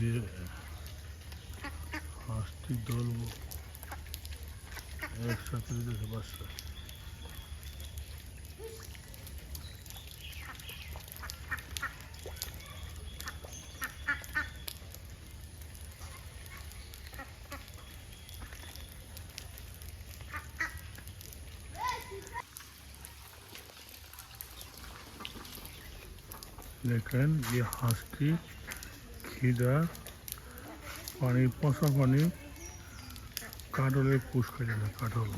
bir e, hasti dolu ev satırı da başlar. लेकिन ये हस्ती খিদা পানি পচা পানি কাটলের পুষ খাইছে না কাটল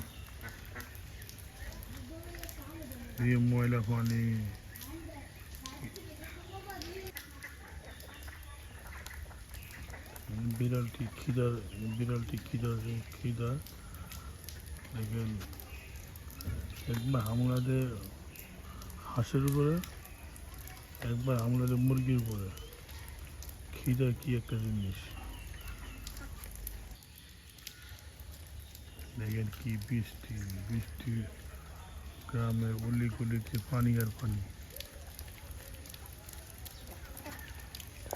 দিয়ে ময়লা পানি। বিড়ালটি খিদার বিড়ালটি খিদার খিদা। দেখেন, একবার হামলা দেয় হাঁসের উপরে, একবার হামলা মুরগির উপরে। খিদা কি একটা জিনিস দেখেন কি বৃষ্টি বৃষ্টি গ্রামের অলি গলিতে পানি আর পানি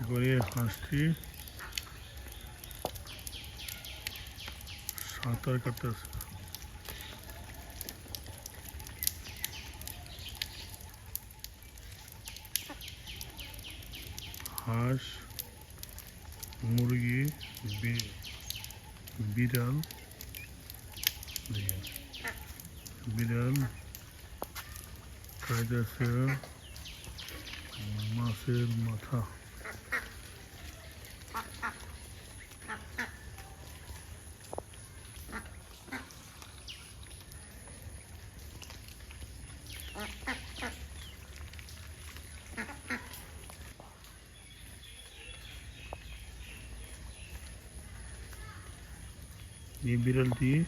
করে হাঁসটি সাঁতার কাটতেছে হাঁস मुर्गी बि बिरल बिरल कायदे से मासेर माथा Uh-uh. এই বিড়ালটি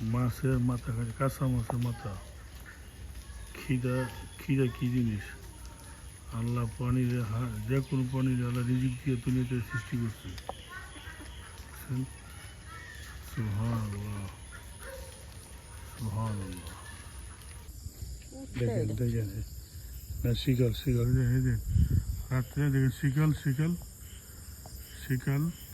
মাছের মাথা খাচ্ছে কাঁচা মাছের মাথা। খিদা খিদা কি জিনিস? আল্লাহ পানিরে হা- যে কোনো পানিরে আল্লাহ রিজিক দিয়ে দুনিয়াতে সৃষ্টি করছে। দেখেন দেখেন। না শিকাল শিকাল দেখেন। রাত্রে দেখেন শিকাল শিকাল শিকাল।